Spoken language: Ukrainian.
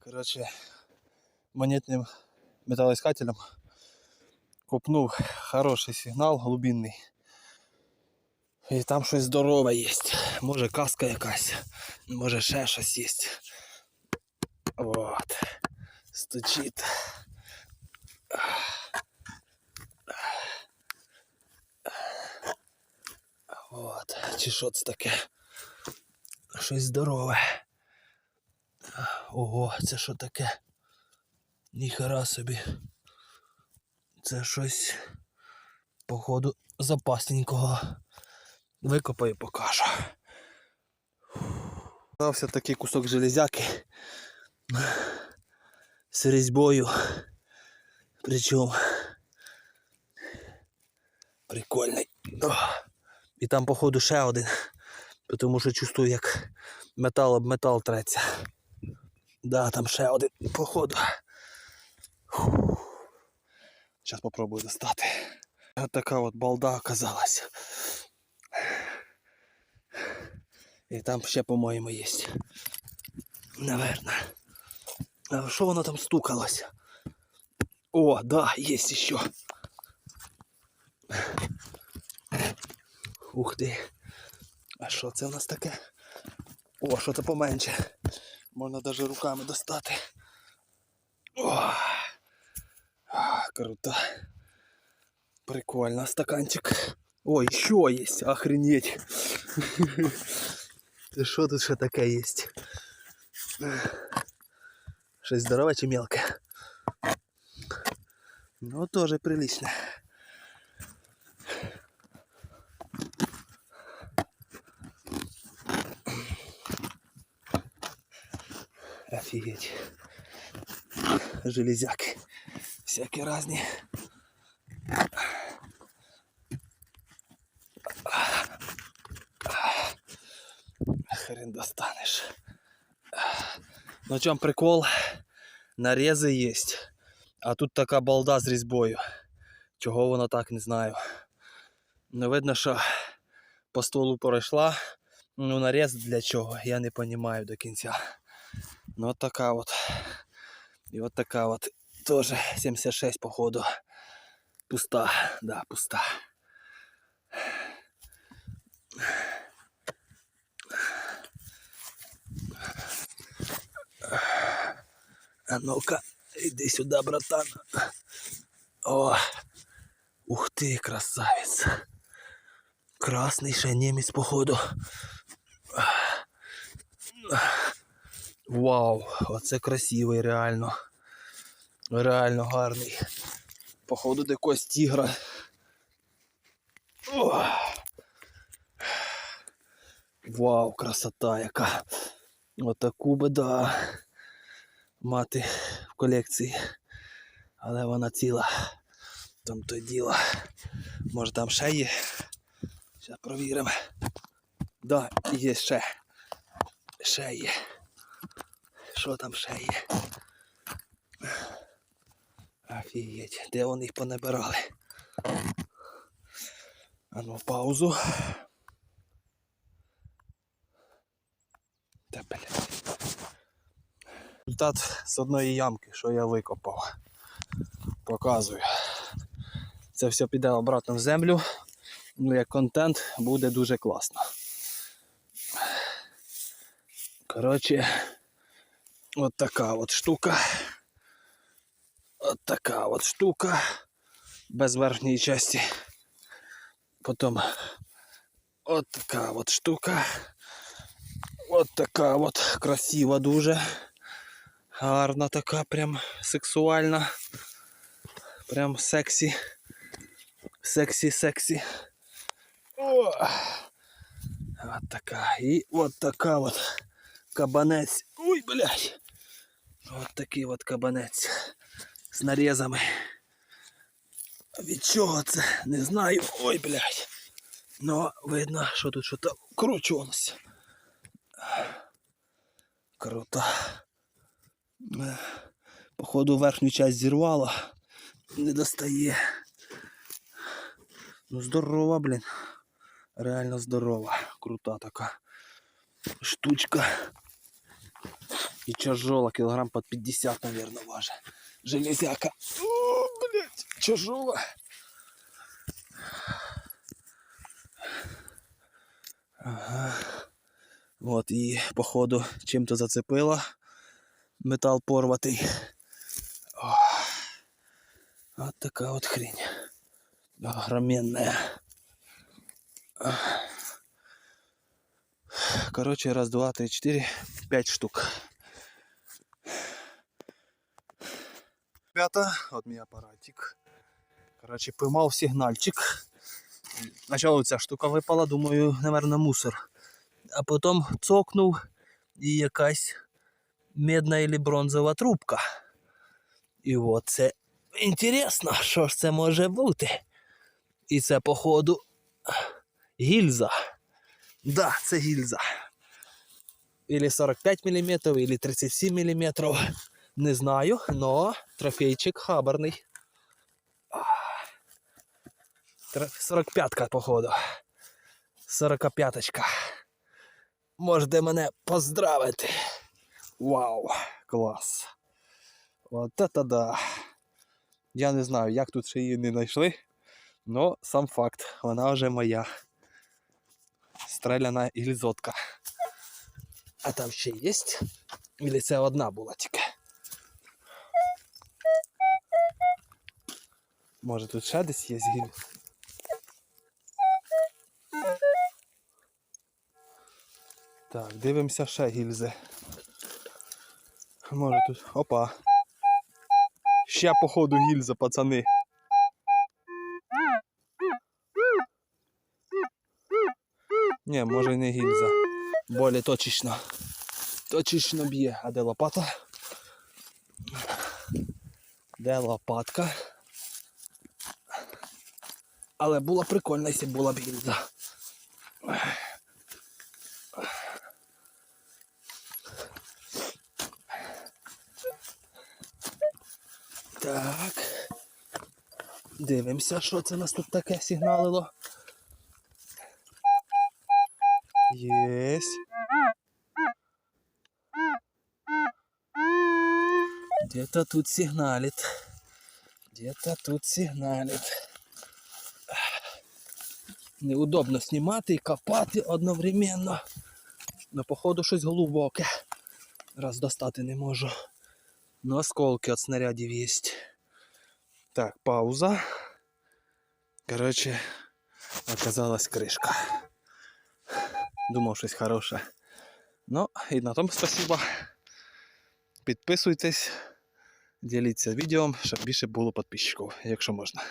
Коротше, монетним металоіскателем копнув хороший сигнал глибинний. І там щось здорове є. Може каска якась, може ще щось є. Вот. Стучить. Вот. Чи що це таке? Щось здорове. Ого, це що таке? Ніхера собі. Це щось, походу, запасненького. Викопаю, покажу. Стався такий кусок железяки з різьбою. Причому прикольний. І там, походу, ще один. Тому що чувствую, як метал об метал треться. Да, там ще один, походу. Зараз попробую достати. Ось така от балда оказалась. І там ще, по-моєму, є. Наверно. А що воно там стукалося? О, да, є ще. Ух ти. А що це у нас таке? О, що це поменше. Можна навіть руками достати. О, круто. Прикольно, стаканчик. Ой, еще есть, охренеть. Ты что тут что такое есть? Что здоровое, чи мелкое? Ну, тоже прилично. Офигеть. Железяки. Всякие разные. Хрен достанешь. Ну, в чем прикол? Нарезы есть. А тут така балда з різьбою. Чого вона так, не знаю. Ну, видно, що по столу пройшла. Ну, нарез для чого, я не розумію до кінця. Ну, от така от. І от така от. Тоже 76, походу. Пуста, да, пуста. А ну-ка, иди сюда, братан. О, ух ты, красавец. Красный ще немець, походу. Вау, оце красивий, реально. Реально гарний. Походу до якогось тігра. Вау, красота яка. Отаку би да мати в колекції. Але вона ціла. Там то діло. Може там ще є. Зараз провіримо. Да, є ще. Ще є. Що там ще є? Офігеть, де вони їх понабирали? А ну паузу. Та блядь. Результат з одної ямки, що я викопав. Показую. Це все піде обратно в землю. Ну, як контент буде дуже класно. Коротше, от така от штука. От така от штука. Без верхньої часті. Потім от така от штука. От така от красива дуже. Гарна така, прям сексуальна. Прям сексі. Сексі, сексі. О! От така. І от така от Кабанець. Ой, блядь. От такий от кабанець. З нарізами. Від чого це? Не знаю. Ой, блядь. Ну, видно, що тут щось кручунулося. Круто. Е, Походу верхню часть зірвала. Не достає. Ну здорова, блін. Реально здорова. Крута така штучка. І тяжола, кілограм під 50, мабуть, важить. Железяка. О, блядь, тяжола. Ага. От і походу чим-то зацепило. Метал порватий. О. От така от хрень. Огроменная. Короче, раз, два, три, четыре, пять штук. Ребята, вот мій апаратик. Короче, поймав сигнальчик. Спочатку ця штука випала, думаю, наверное, мусор. А потім цокнув і якась медна или бронзова трубка. І от це інтересно, що ж це може бути. І це, походу, гільза. Да, це гільза. Или 45 мм, или 37 мм. Не знаю, но трофейчик хабарний. 45-ка, походу. 45-ка. Можете мене поздравити. Вау, клас. От це да. Я не знаю, як тут ще її не знайшли. Но сам факт, вона вже моя. Стреляна гільзотка. А там ще є? Или це одна була тільки? Може тут ще десь є гіль? Так, дивимося ще гільзи. Може тут. Опа. Ще походу гільза, пацани. Ні, може й не гільза. Болі точечно. Точечно б'є. А де лопата? Де лопатка? Але було прикольно, якщо була б гільза. Так. Дивимося, що це нас тут таке сигналило. Єсть. Где-то тут сигналит. Где-то тут сигналит. Неудобно знімати і копати одновременно. Но походу щось глибоке. Раз достати не можу. Ну, осколки від снарядів є. Так, пауза. Короче, оказалась кришка. Думав щось хороше. Ну, і на тому спасибо. Підписуйтесь, діліться відео, щоб більше було підписчиків, якщо можна.